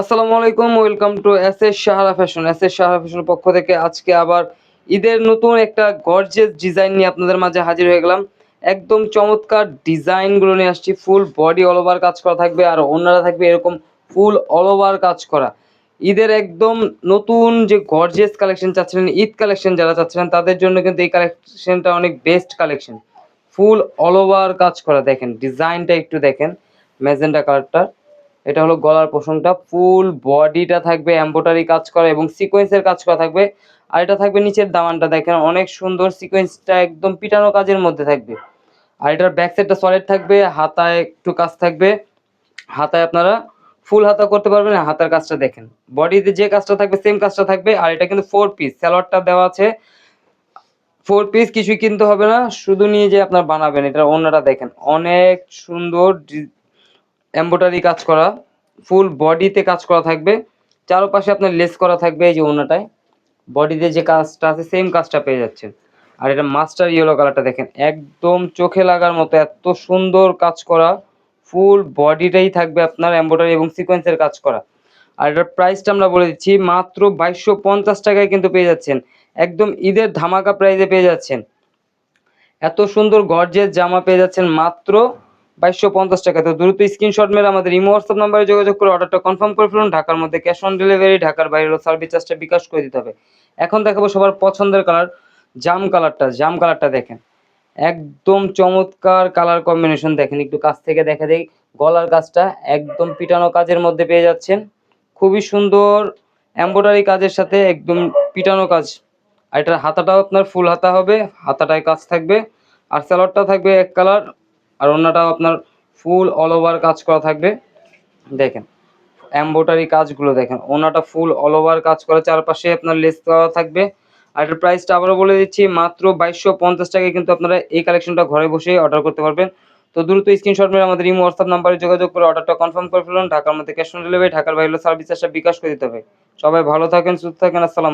আসসালামু আলাইকুম, welcome to S S Sahara fashion. S S Sahara ফ্যাশনের পক্ষ থেকে আজকে আবার ঈদের নতুন একটা গর্জেস ডিজাইন নিয়ে আপনাদের মাঝে হাজির হয়ে গেলাম। একদম চমৎকার ডিজাইনগুলো নিয়ে আসছি, ফুল বডি অল ওভার কাজ করা থাকবে আর অন্যরা থাকবে এরকম ফুল অল ওভার কাজ করা। ঈদের একদম নতুন যে গর্জেস কালেকশন চাচ্ছিলেন, ঈদ কালেকশন যারা চাচ্ছিলেন, তাদের জন্য কিন্তু এই কালেকশনটা অনেক best collection. Full all over কাজ করা, দেখেন ডিজাইনটা একটু দেখেন, ম্যাজেন্টা কালারটা। এটা হলো গলার পোষণটা ফুল বডিটা থাকবে এম্বোটারি কাজ করা এবং সিকোয়েন্সের কাজ করা থাকবে। আর এটা থাকবে নিচের দামানটা, দেখেন অনেক সুন্দর সিকোয়েন্সটা একদম পিটানো কাজের মধ্যে থাকবে। আর এটার ব্যাক সাইডটা সলিড থাকবে, হাতায় একটু কাজ থাকবে। হাতায় আপনারা ফুল হাতা করতে পারবেন হাতার কাজটা দেখেন। বডিতে যে কাজটা থাকবে সেম কাজটা থাকবে, আর এটা কিন্তু ফোর পিস স্যালোয়ারটা দেওয়া আছে। ফোর পিস কিছুই কিনতে হবে না, শুধু নিয়ে যে আপনার বানাবেন। এটা অন্যটা দেখেন, অনেক সুন্দর এম্বোটারি কাজ করা ফুল বডিতে কাজ করা থাকবে। চারপাশে আপনার লেস করা থাকবে এই যে অন্যটায় বডিতে যে কাজটা আছে সেম কাজটা পেয়ে যাচ্ছেন। আর এটা মাস্টার ইয়েলো কালারটা দেখেন, একদম চোখে লাগার মতো এত সুন্দর কাজ করা ফুল বডিটাই থাকবে আপনার এম্বোটারি এবং সিকোয়েন্সের কাজ করা। আর এটার প্রাইসটা আমরা বলে দিচ্ছি, মাত্র বাইশশো পঞ্চাশ টাকায় কিন্তু পেয়ে যাচ্ছেন। একদম ঈদের ধামাকা প্রাইসে পেয়ে যাচ্ছেন। এত সুন্দর গর্জের জামা পেয়ে যাচ্ছেন মাত্র বাইশশো পঞ্চাশ টাকা। তো দ্রুত স্ক্রিনশট মেরে আমাদের ইমো হোয়াটসঅ্যাপ নাম্বারে যোগাযোগ করে অর্ডারটা কনফার্ম করে ফেলুন। ঢাকার মধ্যে ক্যাশ অন ডেলিভারি ঢাকার বাইরে সার্ভিস চার্জটা বিকাশ করে দিতে হবে। এখন দেখাবো সবার পছন্দের কালার জাম কালারটা জাম কালারটা দেখেন। একদম চমৎকার কালার কম্বিনেশন দেখেন, একটু কাছ থেকে দেখা দেই। গলার কাজটা একদম পিটানো কাজের মধ্যে পেয়ে যাচ্ছেন। খুবই সুন্দর এম্ব্রয়ডারি কাজের সাথে একদম পিটানো কাজ। আর এটার হাতাটাও আপনার ফুল হাতা হবে, হাতাটায় কাজ থাকবে। আর স্যালোয়ারটা থাকবে এক কালার আর অন্যটাও আপনার ফুল অল ওভার কাজ করা থাকবে। দেখেন এম্ব্রয়ডারি কাজগুলো দেখেন ওনাটা ফুল অল ওভার কাজ করা, চারপাশে আপনার লেস দেওয়া থাকবে। আর এটার প্রাইসটা আবারও বলে দিচ্ছি, মাত্র বাইশশো পঞ্চাশ টাকায় কিন্তু আপনারা এই কালেকশনটা ঘরে বসেই অর্ডার করতে পারবেন। তো দ্রুত স্ক্রিনশট মেরে আমাদের ইমো হোয়াটসঅ্যাপ নাম্বারে যোগাযোগ করে অর্ডারটা কনফার্ম করে ফেলুন। ঢাকার মধ্যে ক্যাশ অন ডেলিভারি ঢাকার বাইরে সার্ভিস চার্জটা বিকাশ করে দিতে হবে। সবাই ভালো থাকেন, সুস্থ থাকেন, আসসালাম